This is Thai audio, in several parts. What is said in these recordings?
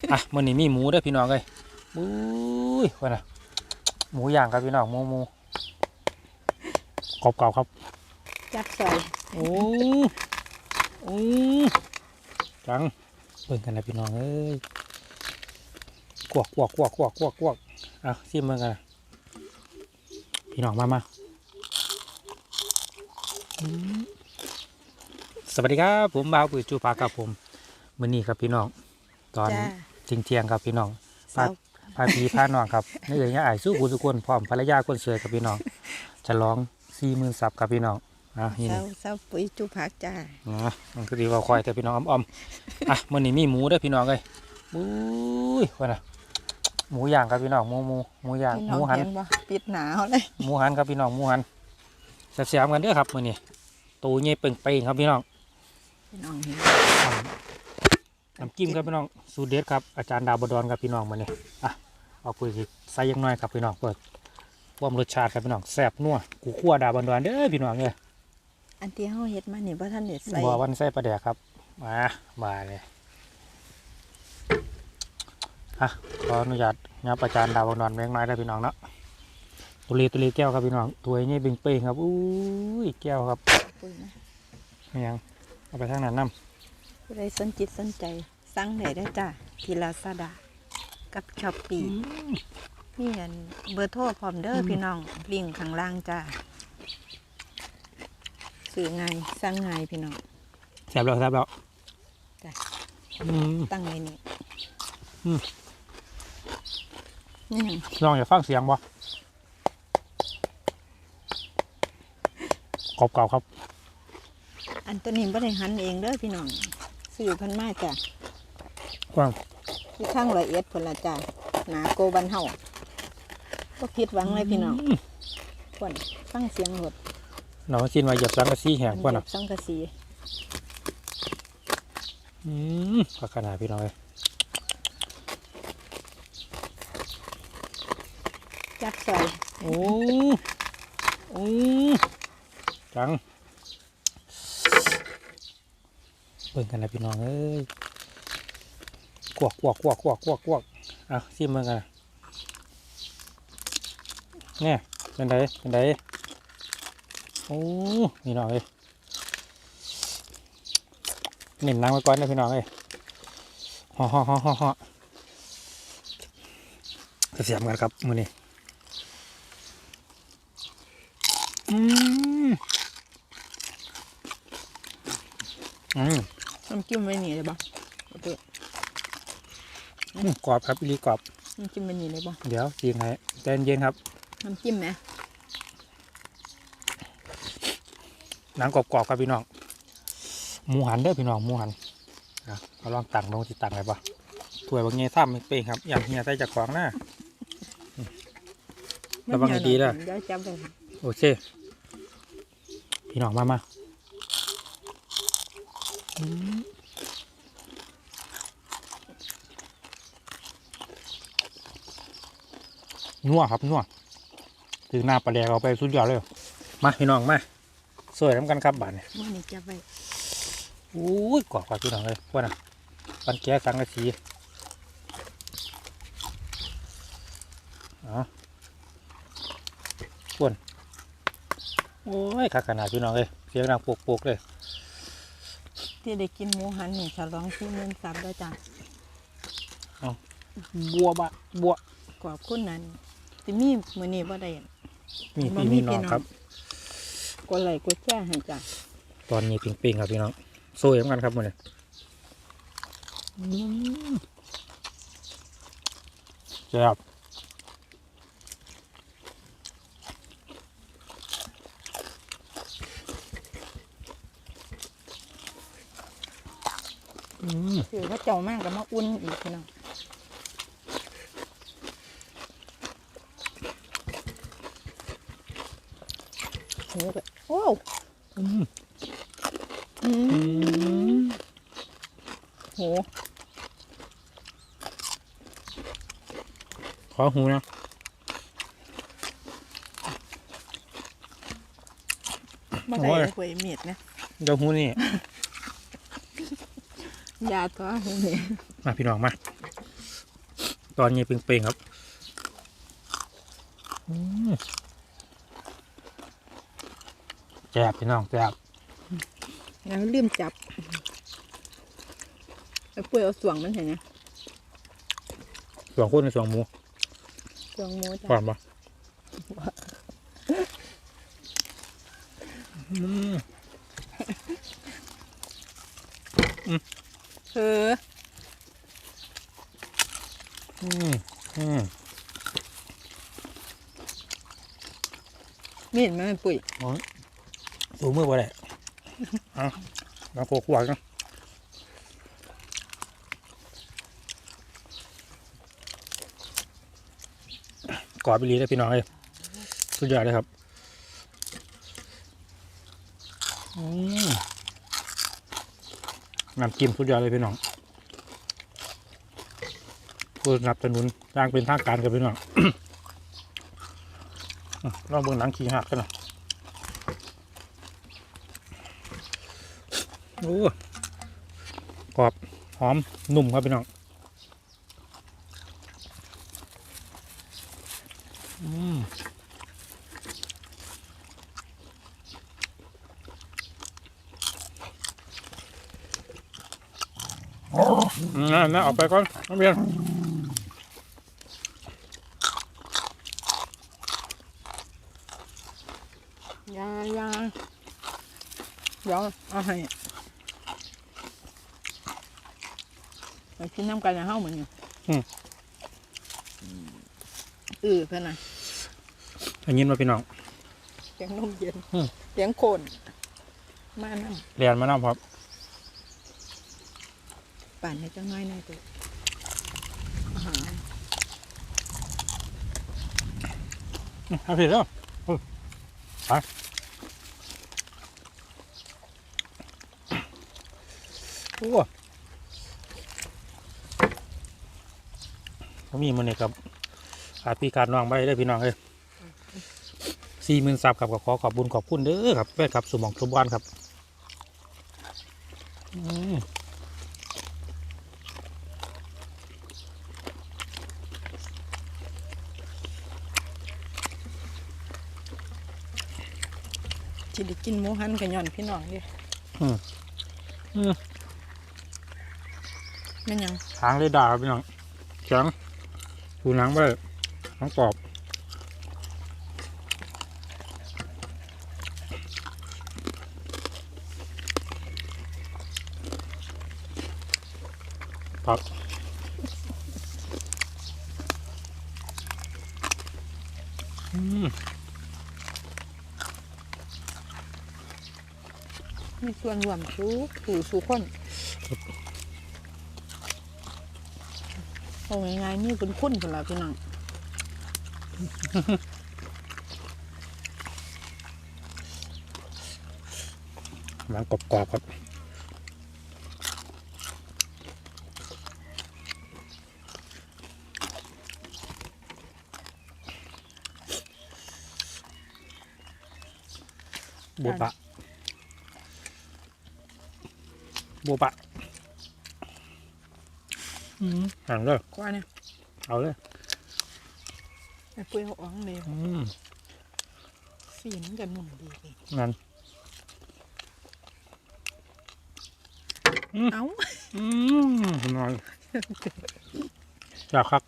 อะมื้อนี้มีหมูเด้อพี่น้องเอ้ยอุ้ยว่าน่ะหมูย่างครับพี่น้องหมูหมูกรอบเก่าครับ จับใส่โอ้โอ้จังเบิ่งกันนะพี่น้องเอ้ยกวกกวกกวกกวกกวกกวกเอาซิมเบิ่งกันนะพี่น้องมามาอืมสวัสดีครับ ผมบ่าวปือจูปาครับผมมื้อนี้ครับพี่น้องตอนจ้า เที่ยงๆครับพี่น้องเสาพาพี่พาน้องครับนี่เอ๋ยเนี่ยอายสู้กูสุกคนพร้อมภรรยาคนสวยครับพี่น้องจะร้องสี่หมื่นซับครับพี่น้องอะยินเสาเสาปุ๋ยจุผักจ้านะมันก็ดีกว่าควายแต่พี่น้องอ้อมๆอะมื้อนี้มีหมูเด้อพี่น้องเอ้ยอุ้ยว่าน่ะหมูย่างครับพี่น้องหมูหมูหมูย่างพี่หน้อมูงหันเห็นบ่ปิดหนาวเลยหมูหันครับพี่น้องหมูหันแซ่บๆกันเด้อครับมื้อนี้ตูใหญ่เป่งๆครับพี่น้องพี่น้องเห็ นน้ำจิ้มครับพี่น้องสูตรเด็ดครับอาจารย์ดาวบดอนครับพี่น้องมื้อนี้อะเอาปุ๋ยสิใส่ยังน้อยครับพี่น้องเปิดว่ามรสชาติครับพี่น้องแซ่บนัวกูคั่วดาวบดอนเด้อพี่น้องเอ้ยอันที่เฮาเฮ็ดมานี่บ่ทันได้ใส่บ่อวันไส้ปลาแดกครับมามาเลยฮะขออนุญาตยับประจานดาวนอนแมงไม้ได้พี่น้องเนาะตุลีตุลีแก้วครับพี่น้องตัวนี้เบ่งเป้งครับอุ้ยแก้วครับปุ๋ยนะไม่ยังเอาไปทางนั้นน้ ผู้ใดสนจิตสนใจสั่งได้เด้อจ้าที่ลาซาด้ากับช้อปปี้มีอันเบอร์โทรพร้อมเด้อพี่น้องลิงก์ข้างล่างจ้าซื้อง่ายสั่งง่ายพี่น้องำแซ่บแล้วแซ่บแล้วจ้ะอืมตั้งไว้นี่อืมนี่หยังลองอย่าฟังเสียงบ่กรอบเก่าครับ อันตัวนี้บ่ได้หันเองเด้อพี่น้อง ซื้อเพิ่นมาจ้ะกว้างที่ข้างละเอียดพุ่นละจ้ะหนาโกบันเฮาก็ผิดหวังเลยพี่น้องควรฟังเสียงรถน้องชินว่าเหยียบสังกะสีแห้งกว่าน่ะสังกะสีอืมพักขนาดพี่น้องเลยจับใส่โอ้โอ้จังเบิ่งกันนะพี่น้องเอ้ยกวกกวกกวกกวกกวกกวกอะซิมเบิ่งกันะเนี่ยเป็นไดเป็นไดโอ้พี่น้องเอ้ยเน้นนังไว้ก่อนนะพี่น้องเอ้ยห่อห่อห่อห่อห่อเสียมกันครับมือนี้อืมอืม จิ้มไว้นี่เลยบ่เอาไปอืมกรอบครับอีหลีกรอบ น้ำจิ้มไว้นี่เลยบ่เดี๋ยวยิงให้ใจเย็นๆครับ น้ำจิ้มไหมหนังกรอบๆครับพี่น้อง หมูหันเด้อพี่น้องหมูหันอะเอาลองตังลงจิตังเลยปะถ้วยบางเงี้ยซ้ำเป้งครับอย่างเงี้ยใส่จากของหน้า ระวังให้ดีเด้อเดี๋ยวจับไปค่ะโอเค พี่น้องมามาอืม นัวครับนัวถือหน้าปลาแดกเอาไปสุดยอดเลย มาพี่น้องมาสวยน้ำกันครับบาทเนี่ยมื่อนี้จับไปอุ้ยกรอบกว่าพี่น้องเลยว่าน่ะปันแก้สังกะสีเอาส่วนโอ้ยขาขนาดพี่น้องเลยเสียงดังปุกๆเลยที่ได้กินหมูหันนี่ฉลองที่เมืองซับได้จ้ะบัวบะบัวขอบคุณนั้น ที่มีมื้อนี้บ่ได้มีบ่พี่มีมีน้องพี่น้องครับกดไลค์กดแชร์ให้จ้ะตอนนี้ปิงๆครับพี่น้องสวยเหมือนกันครับมันเลยแซ่บอืมคือเขาเจ้ามากก็มาอุ่นอีกพี่น้อง โอ้ก็โอ้อืมอือืมมโหขอหูนะมาได้หวยเมียดนะเดี๋ยวหูนี่ยาตัวหวยเมียดมาพี่น้องมา ตอนนี้เปล่งๆครับอืม แซ่บพี่น้องแซ่บงั้นลืมจับแล้วปุ้ยเอาสวงมันเห็นไหมส่วนคนในส่วนหมูสวงหมูควาจ้ะมปะอืมเอออืมอืมมีเห็นไหมปุ้ยโอ้ย สูมือบ่ได้อาแล้วโคกหวานกันกรอบไปรีได้พี่น้องเลยสุดยอดเลยครับน้ำจิ้มสุดยอดเลยพี่น้องผู้นับสนุนจ้างเป็นทางการกับพี่น้องอะลองเบิ่งหนังขี้หักกันนะ โอ้กรอบหอมนุ่มครับพี่น้องอืมน่าน่าออกไปก่อนน้องเบียนยายาเดี๋ยวเอาให้ ไปกินน้ำกันนะเฮ้าเหมือนกันเออเพื่อนน่ะอันนี้มาพี่น้อง เสียงนมเย็นอืม เสียงโคนมาน้เรียนมาน้ำครับำปั่นให้เจ้าน้อยหน่อยตัวอาหารเอาผิดแล้วอืมไปโอ้ ผมมีมันเนี่ยครับขาดพี่ขาดน้องไปได้อพี่น้องเลยสี่หมื่นซับครับก็ขอขอบบุญขอบคุณเด้อครับแฟนครับสมองทุบวันครับอืมที่ได้กินหมูหันกันย่อนพี่น้องดิอืมแม่นหยังทางเลยด่าครับพี่น้องแข็ง ดูหนังไปหนังกรอบครับอืมมีส่วนรวมสู้สู่สู่คน โอ้ยง่ายๆนี่คุณคุณคนละพี่น้องหนังกรอบๆครับบัวปะบัวปะอืม ห่างเลยกว่าเนี่ยเอาเลยไอ้ปุ้ยเขาอ้องเลยอืมสีมันจะนุ่มดีเลยนั่นเอ้าอืมนอนอยากครับ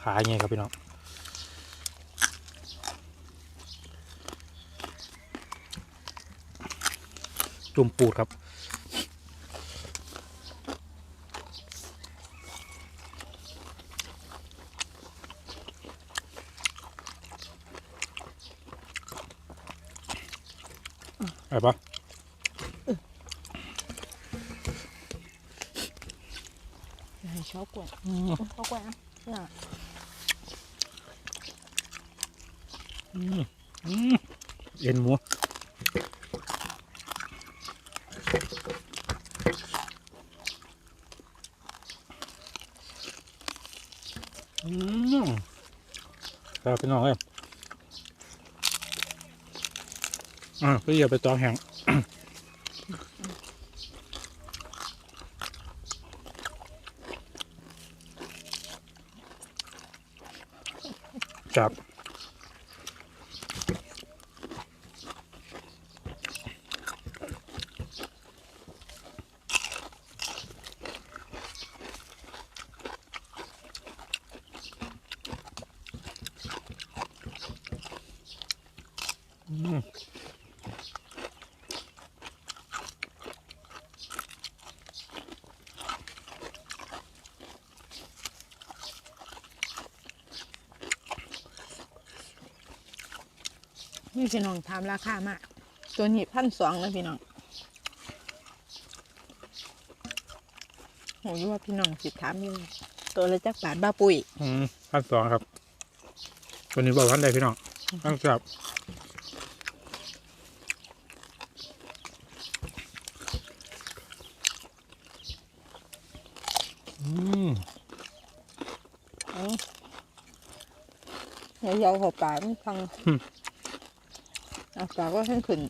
ขาไงครับพี่น้อง จุ่มปูดครับไอ้ปะอย่าให้ชอบกล้วยอืมชอบกล้วยอะน่ะอืมอืมเอ็นหมูอืม ครับพี่น้องเอ้ยอ่าก็อย่าไปตองแห้งครับ อืม นี่พี่น้องถามราคามาก ตัวนี้พันสองนะพี่น้องโหอยูว่าพี่น้องสิถามอยู่ตัวละจักบาทบ้าปุ้ยอืมขั้นสองครับ ตัวนี้บอกท่านใดพี่น้องตั้งจับอืมเอาเดี๋ยวยาวหัวปลาไม่ฟังเอาปลาก็ให้ขึ้น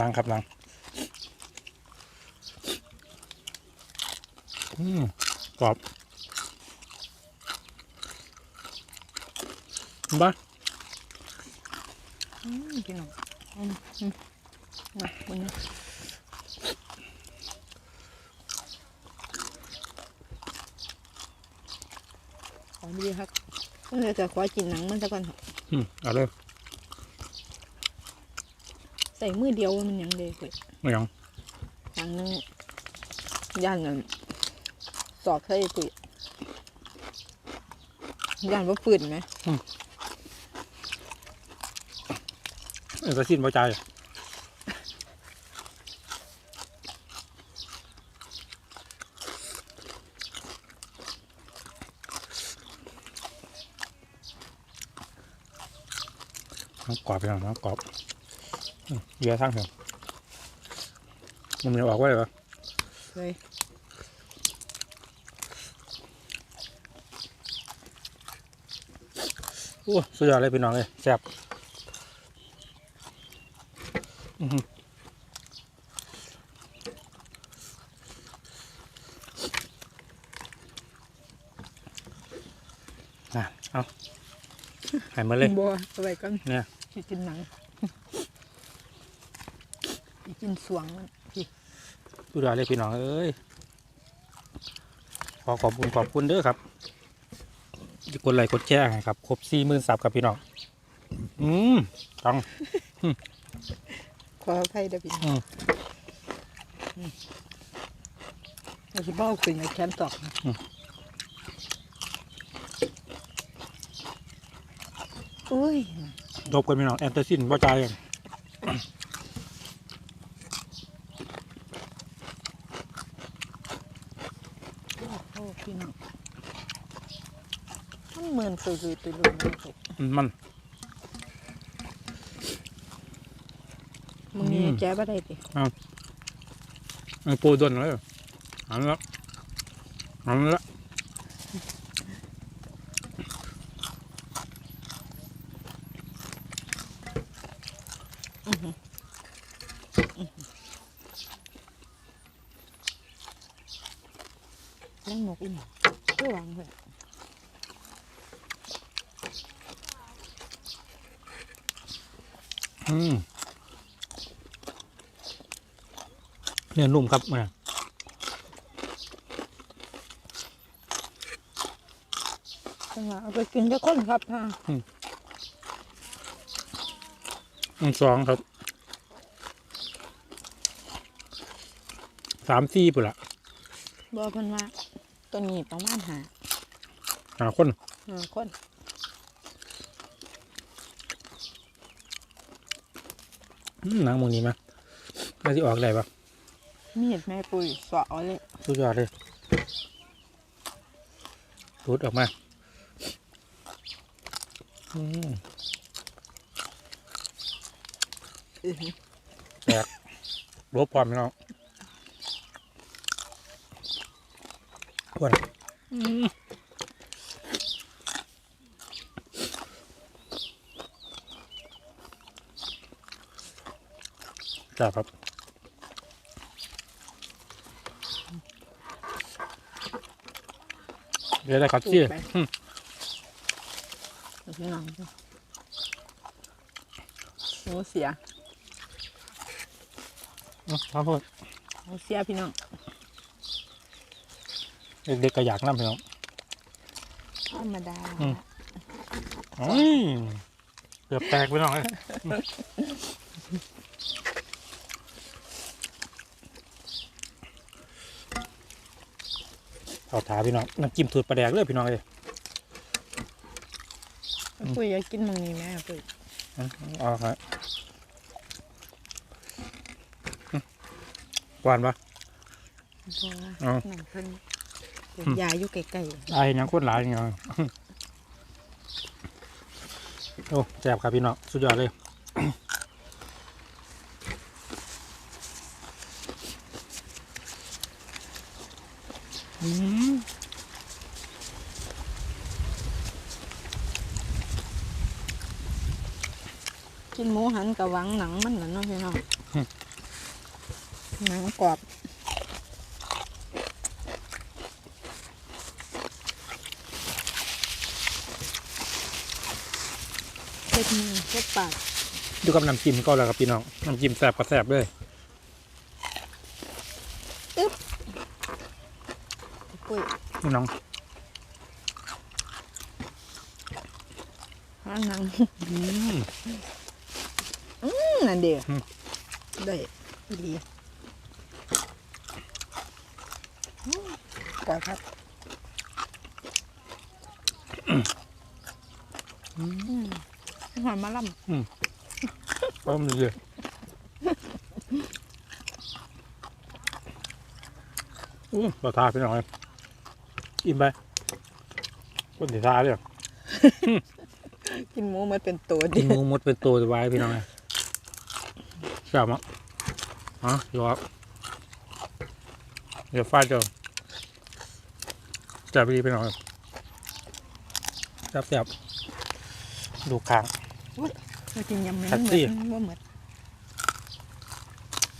นางครับนางอืมกรอบบ้าอืมพี่น้องอืมอืมมาวันนี้ ขอดีครับเราจะขอกินหนังมันซะก่อนครับอืมเอาเลยใส่มือเดียวมันยังเลยเว้ยไม่ยังทางนึงย่านนั่นสอบใส่ปุ๋ยย่านว่าฝืนไหมเออก็สิ้นพอใจ น้ำกรอบไปหน่อยน้ำกรอบอืมเยอะทั้งเถอะมันมีออกไว้เหรอเลยโอ้สุดยอดเลยพี่น้องเลยแซ่บอื้อหือน่ะเอาใหายมาเลยบัวเอาไว้ก่อนเนี่ย สิกินหนังสิกินสวงมันพี่สุดยอดเลยพี่น้องเอ้ยขอขอบคุณขอบคุณเด้อครับกดไลค์กดแชร์ให้ครับ ครบสี่หมื่นซับครับพี่น้อง อืมต้องขออภัยเด้อพี่อืมเราจะบอกขึ้นกับแขนตอกนะอืมอุ้ย จบกันพี่น้องแอนเตอร์ซินบ่ใจายกันโอ้โหพี่น้องมันเหมือนตุยตุยตุยลุยเลยครับอืมมัน มึงนี่อืมแจ๊บอะไรดิมันปูดนเลยอันละอันละ นั่งนกอีหยังก็วางเลยอืมเนี่ยนุ่มครับเนี่ยเอาไปกินจะคนครับฮะ อันสองครับสามสี่ปุ่นละบอกเพิ่นว่าตัวนี้ประมาณหาหาคนห้าคนอืมหนังหมึงนี้มั้ยน่าจะออกได้ปะมีดแม่ปุ้ยสอเอาเลยสุดยอดเลยรูดออกมา อืม อื้อหือแตกรบพร้อมพี่น้องอ้วนอืมจ้าครับเดี๋ยวได้ครับที่อืมพี่น้องหมูเสียอืม ครับพ่อหมูเสียพี่น้องเด็กๆก็อยากนั่พี่น้องธรรมดาอืมอืมเกือบแตกพี่น้องเลยเอาถาพี่น้องน้ำจิ้มถูดปลาแดกเลยพี่น้องเลยปุ้ยอยากกินมังนี้ไหมอะปุ้ยอืมเอาครับอืม หวานปะเพราะว่าอ๋อ หนังเพิ่นเป็นยาอยู่ใกล้ไอ้ยังโคตรหลายอย่างเงี้ยโอ้แซ่บครับพี่น้องสุดยอดเลย อืมๆกินหมูหันกับหวังหนังมันน่ะเนาะพี่น้อง หนังกรอบเผ็ดมือเผ็ดปากอยู่กับน้ำจิ้มก็แล้วครับพี่น้องน้ำจิ้มแซ่บก็แซ่บเลยปุ้ยพี่น้องหาหนังอืมอืมนั่นเดียวอืมได้ดีอืม กรอบครับอืมหอยมะลำเพิ่มเลยอู้ต่อทาพี่น้องเลยอิ่มไปคนสีทาเลยกินหมูมันเป็นตัวกิเดีนยหวมูมดเป็นตัวไว้พี่น้องเลยแซ่บมั้งฮะยอดเดี๋ยวฟาดเจ้ จับไปดีพี่น้องเลยแซ่บแซ่บดูคางเรากินยำแมงแท็กเหมืซี่อนว่าเหมือน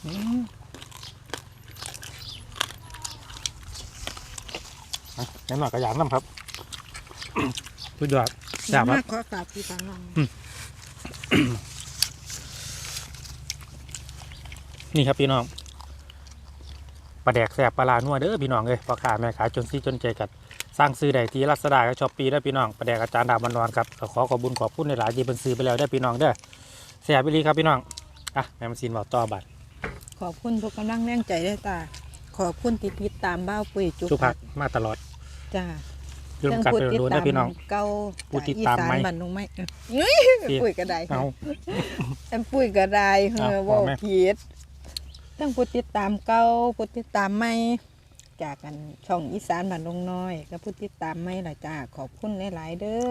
อืมอะงั้นหน่อยกระยางน้ำครับสุดยอดแซ่บคมารับกขอฝากพี่ฟังน้องนี่ครับพี่น้อง ปลาแดกแสบปลาลานัวเด้อพี่น้องเลยพ่อค้าแม่ขายจนซีจนใจกัดสร้างซื้อได้ที่รัศดาก็ชอบปีได้อพี่น้องปลาแดกอาจารย์ดาบันดอนครับก็ขอขอบคุญขอบคุณในหลายๆที่เป็นซื้อไปแล้วได้อพี่น้องเด้อแสบไปรีครับพี่น้องอะแม่มาซีนบอกต่อบัตรขอบคุณทุกกำลังแรงใจได้อตาขอบคุณที่ติดตามบ้าวปุ๋ยจุสุพักมาตลอดจ้าอยุ่งกันไปโดนได้อพี่น้องเก่าผู้จากติดอีตามสานไหมบ้านลงไหมเอ้ยที่ปุ๋ยก็ได้เอาอันปุ๋ยก็ได้เฮ้เอาอบอกว่าแม่ผิด ทั้งผู้ติดตามเก่าผู้ติดตามใหม่จากกันช่องอีสานบ้านลงน้อยกับผู้ติดตามใหม่ล่ะจ้าขอบคุณหลายๆเด้อ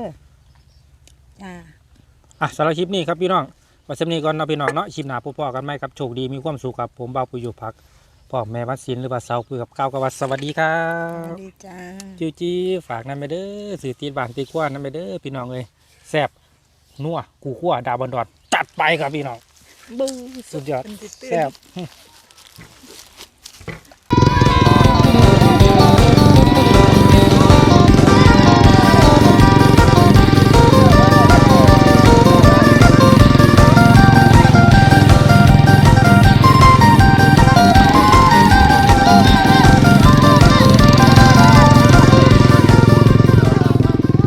จ้าอะสำหรับคลิปนี้ครับพี่น้องวันสำนี้ก่อนเนาะพี่น้องเนาะคลิปหน้าพบพ่อกันไหมครับโชคดีมีความสุขครับผมเบาปุยอยู่พักพ่อแม่วัดศิลหรือว่าเสาปุยกับก้าวกับวัดสวัสดีครัสวับสดีจ้าจิวจีฝากนั่นไปเด้อสื่อตีนบางตีกว้านนั่นไปเด้อพี่น้องเลยแซ่บนัวกูขั้วดาวบันดอดจัดไปครับพี่น้อง บึ้งสุดยอด เป็นตื้นๆแซ่บ